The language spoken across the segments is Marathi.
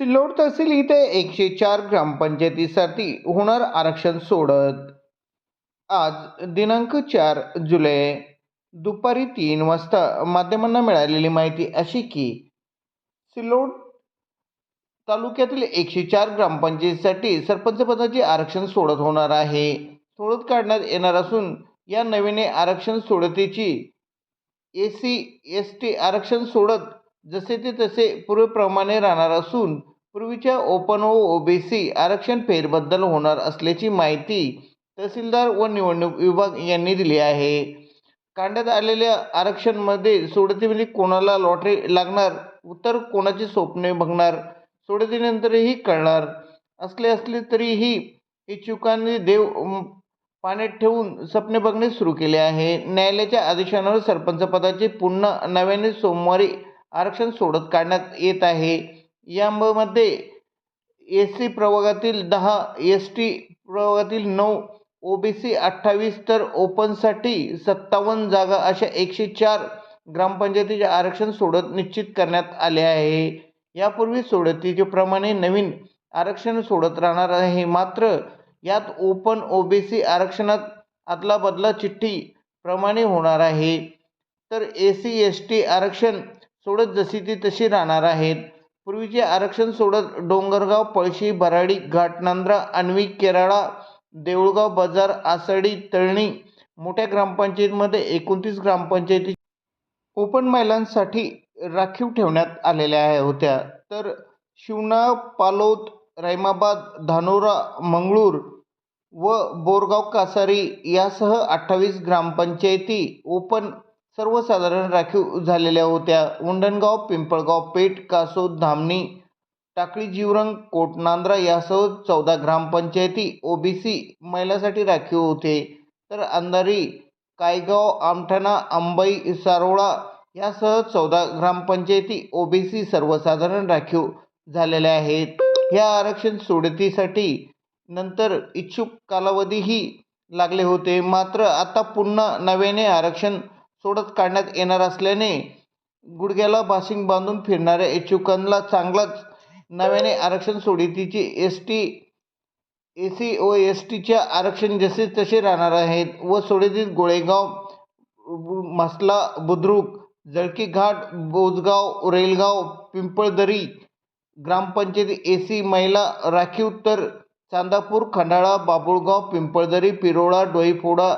सिल्लोड तहसील इथे एकशे चार ग्रामपंचायतीसाठी होणार आरक्षण सोडत. आज दिनांक चार जुलै दुपारी तीन वाजता माध्यमांना मिळालेली माहिती अशी की सिल्लोड तालुक्यातील एकशे चार ग्रामपंचायतीसाठी सरपंचपदाचे आरक्षण सोडत होणार आहे. सोडत काढण्यात येणार असून या नवीन आरक्षण सोडतीची ए सी एस टी आरक्षण सोडत जसे ते तसे पूर्वीप्रमाणे राहणार असून पूर्वीच्या ओपन व ओबीसी आरक्षण फेरबद्दल होणार असल्याची माहिती तहसीलदार व निवडणूक विभाग यांनी दिली आहे. काढण्यात आलेल्या आरक्षणमध्ये सोडतीमध्ये कोणाला लॉटरी लागणार तर कोणाची स्वप्ने बघणार सोडतीनंतरही कळणार. असले असले तरीही इच्छुकांनी देव पाण्यात ठेवून स्वप्ने बघणे सुरू केले आहे. न्यायालयाच्या आदेशानुसार सरपंच पदाचे पुन्हा नव्याने सोमवारी आरक्षण सोडत काढण्यात येत आहे. यामध्ये एस सी प्रवर्गातील दहा एस टी प्रवर्गातील नऊ ओ बी सी अठ्ठावीस तर ओपनसाठी सत्तावन्न जागा अशा एकशे चार ग्रामपंचायतीचे आरक्षण सोडत निश्चित करण्यात आले आहे. यापूर्वी सोडतीचे प्रमाणे नवीन आरक्षण सोडत राहणार आहे. मात्र यात ओपन ओ बी सी आरक्षणात आदला बदला चिठ्ठी प्रमाणे होणार आहे. तर ए सी एस टी आरक्षण सोडत जशी ती तशी राहणार आहेत. पूर्वीचे आरक्षण सोडत डोंगरगाव पळशी भराडी घाटनांद्रा आण्वी केराळा देऊळगाव बाजार आसडी तळणी मोठ्या ग्रामपंचायतीमध्ये एकोणतीस ग्रामपंचायती ओपन महिलांसाठी राखीव ठेवण्यात आलेल्या आहे होत्या. तर शिवना पालोद रायमाबाद धानोरा मंगळूर व बोरगाव कासारी यासह अठ्ठावीस ग्रामपंचायती ओपन सर्वसाधारण राखीव झालेल्या होत्या. उंडणगाव पिंपळगाव पेठ कासोद धामणी टाकळी जीवरंग कोटनांद्रा यासह चौदा ग्रामपंचायती ओबीसी महिलासाठी राखीव होते. तर अंधारी कायगाव आमठाणा अंबई सारोळा यासह चौदा ग्रामपंचायती ओबीसी सर्वसाधारण राखीव झालेल्या आहेत. या आरक्षण सोडतीसाठी नंतर इच्छुक कालावधीही लागले होते. मात्र आता पुन्हा नव्याने आरक्षण सोडत काढण्यात येणार असल्याने गुडघ्याला बासिंग बांधून फिरणाऱ्या इच्छुकांना चांगलाच नव्याने आरक्षण सोडतीची एस टी ए सी व एस टीच्या आरक्षण जसे तसे राहणार आहेत व सोडतीत गोळेगाव मसला बुद्रुक जळकी घाट बोजगाव रेलगाव पिंपळदरी ग्रामपंचायत ए सी महिला राखीव तर चांदापूर खंडाळा बाबुळगाव पिंपळदरी पिरोळा डोईफोडा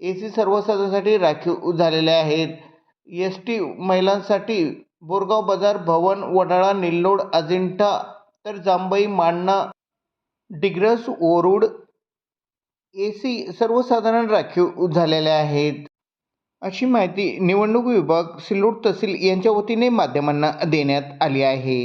ए सी सर्वसाधारणसाठी राखीव झालेले आहेत. एस टी महिलांसाठी बोरगाव बाजार भवन वडाळा निल्लोड अजिंठा तर जांभई मांडणा डिग्रस ओरुड ए सी सर्वसाधारण राखीव झालेल्या आहेत. अशी माहिती निवडणूक विभाग सिल्लोड तहसील यांच्या वतीने माध्यमांना देण्यात आली आहे.